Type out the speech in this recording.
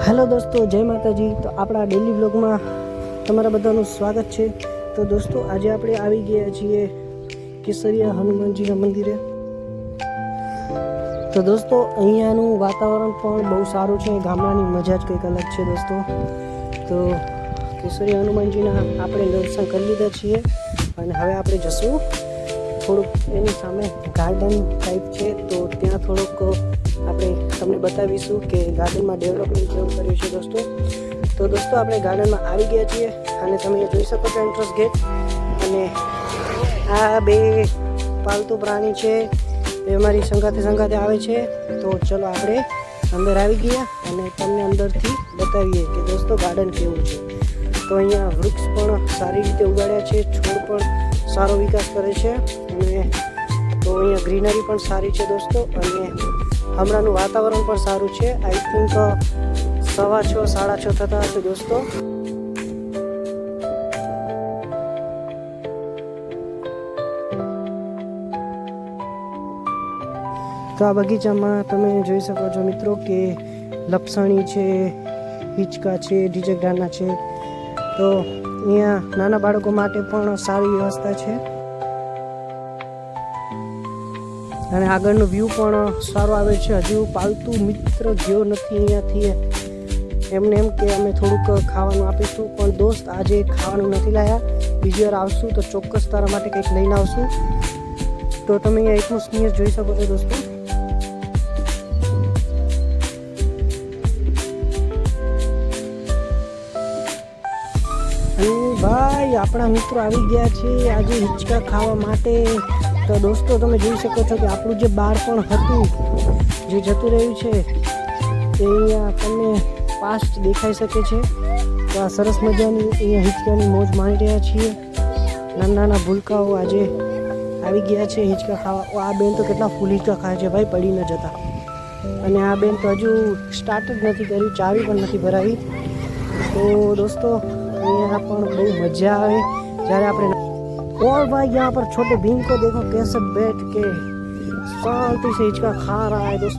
Hello દોસ્તો, જય માતાજી. તો આપણા ડેલી બ્લોગમાં તમારા બધાનું સ્વાગત છે. તો દોસ્તો, આજે આપણે આવી ગયા છીએ કેસરિયા હનુમાનજીના મંદિરે. તો દોસ્તો, અહીંયાનું વાતાવરણ પણ બહુ સારું છે. ગામડાની મજા જ કંઈક અલગ છે દોસ્તો. તો કેસરી હનુમાનજીના આપણે દર્શન કરી લીધા છીએ અને હવે આપણે જશું. થોડુંક એની સામે ગાર્ડન ટાઈપ છે. તો ત્યાં થોડુંક તમને બતાવીશું કે ગાર્ડનમાં ડેવલપમેન્ટ કેવું કર્યું છે દોસ્તો. તો દોસ્તો, આપણે ગાર્ડનમાં આવી ગયા છીએ અને તમે જોઈ શકો છો એન્ટ્રન્સ ગેટ અને આ બે પાલતુ પ્રાણી છે, એ અમારી સંગાતે સંગાતે આવે છે. તો ચલો આપણે અંદર આવી ગયા અને તમને અંદરથી બતાવીએ કે દોસ્તો, ગાર્ડન કેવું છે. તો અહીંયા વૃક્ષ પણ સારી રીતે ઉગાડ્યા છે, છોડ પણ સારો વિકાસ કરે છે. અને તો અહીંયા ગ્રીનરી પણ સારી છે દોસ્તો. અને હમણાંનું વાતાવરણ પણ સારું છે. આઈ થિંક સવા છ, સાડા છ થતા હશે દોસ્તો. તો આ બગીચામાં તમે જોઈ શકો છો મિત્રો કે લપસણી છે, હિંચકા છે, ઢીચકડાના છે. તો અહીંયા નાના બાળકો માટે પણ સારી વ્યવસ્થા છે. અને આગળનો વ્યૂ પણ સારો આવે છે. હજુ પાલતુ મિત્ર ગયો નથી અહીંયાથી એમને એમ કે અમે થોડુંક ખાવાનું આપીશું, પણ દોસ્ત આજે ખાવાનું નથી લાયા. બીજી વાર આવશું તો ચોક્કસ તારા માટે કંઈક લઈને આવશું. તો તમે અહીંયા એટમોસ્ફિયર જોઈ શકો છો દોસ્તો. ભાઈ, આપણા મિત્રો આવી ગયા છે. આજે હિંચકા ખાવા માટે. તો દોસ્તો, તમે જોઈ શકો છો કે આપણું જે બાળપણ હતું, જે જતું રહ્યું છે તે અહીંયા તમને પાસ્ટ દેખાઈ શકે છે. તો આ સરસ મજાની અહીંયા હિંચકાની મોજ માણી રહ્યા છીએ. નાના નાના ભૂલકાઓ આજે આવી ગયા છે હિંચકા ખાવા. આ બેન તો કેટલા ફૂલ હિંચકા ખાય છે ભાઈ, પડી ન જતા. અને આ બેન તો હજુ સ્ટાર્ટ જ નથી કર્યું, ચાવી પણ નથી ભરાવી. તો દોસ્તો, અહીંયા પણ બહુ મજા આવે. જ્યારે આપણે और भाई यहाँ पर छोटे भीम को देखो कैसे बैठ के शांति से हिचका खा रहा है दोस्तों